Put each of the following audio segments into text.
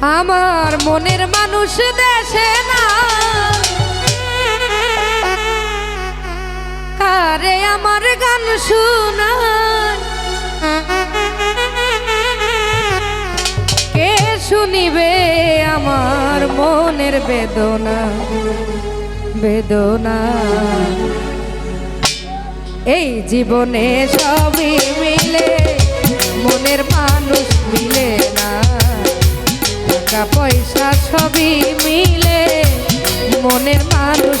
আমার মনের মানুষ দেশে না। কারে আমার গান শোনা কে শুনিবে আমার মনের বেদনা? বেদনা। এই জীবনে সবই মিলে, মনের মানুষ মিলে। টাকা পয়সা ছবি মিলে। মনের মানুষ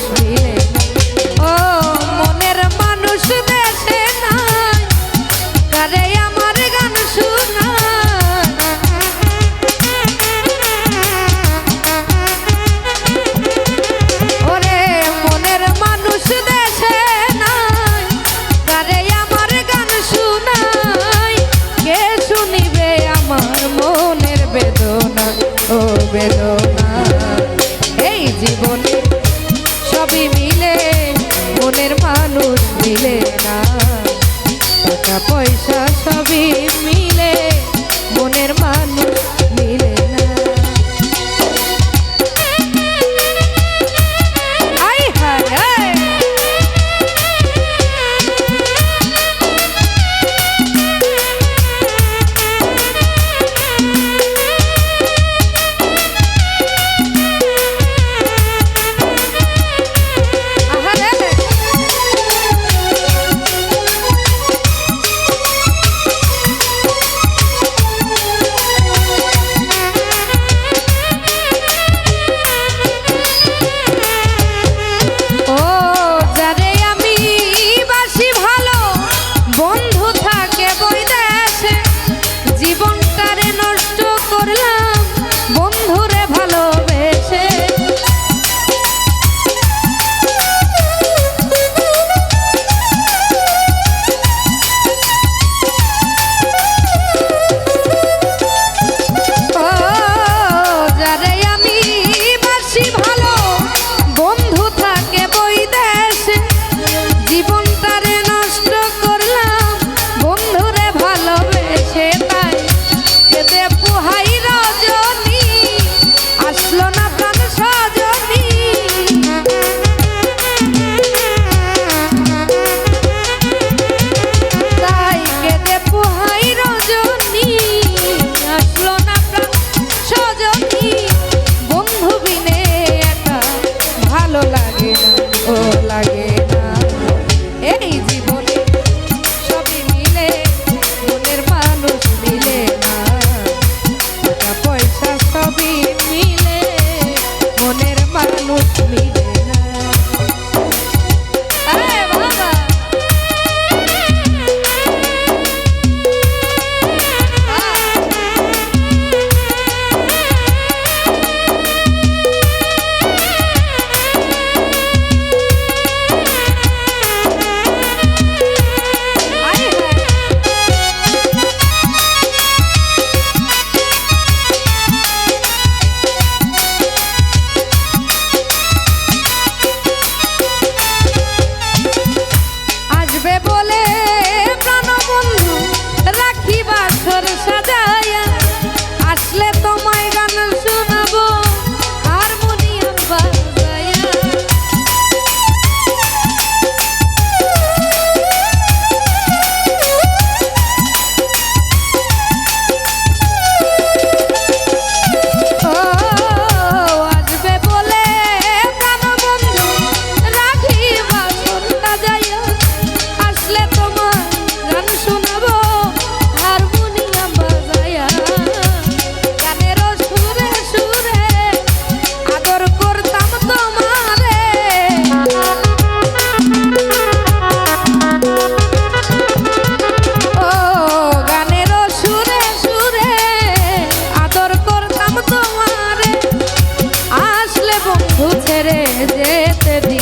আসলে তোমার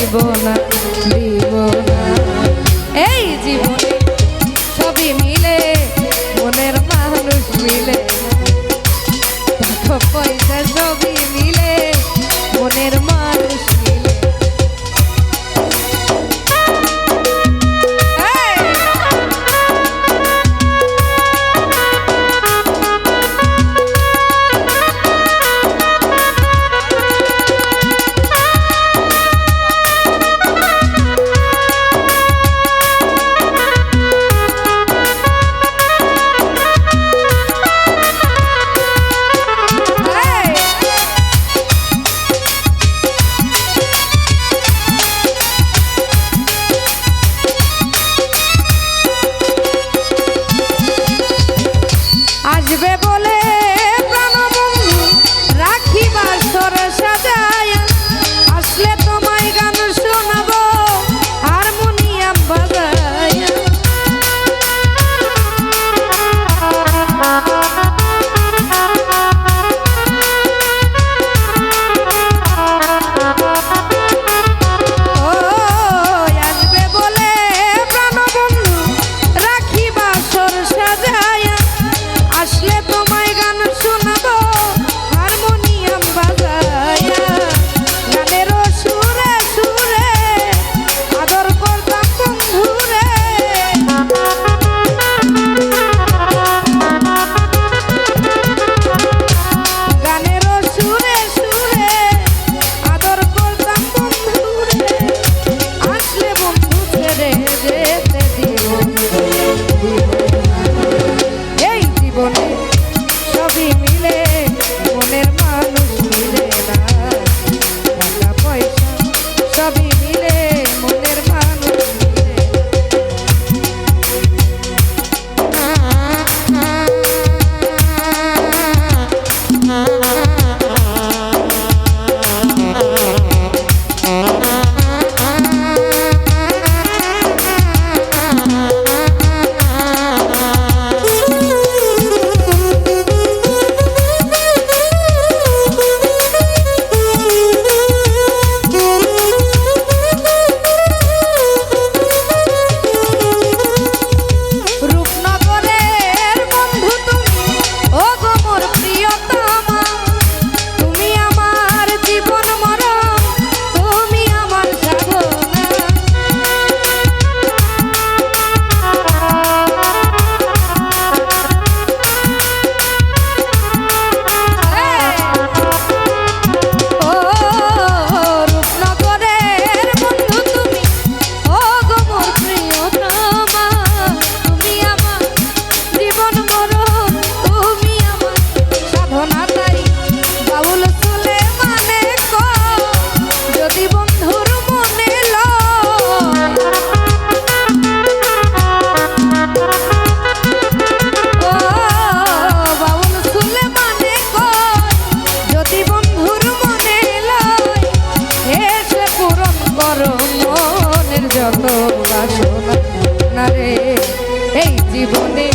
দিব না এই জীবনে যত বাসনা রে এই জীবনে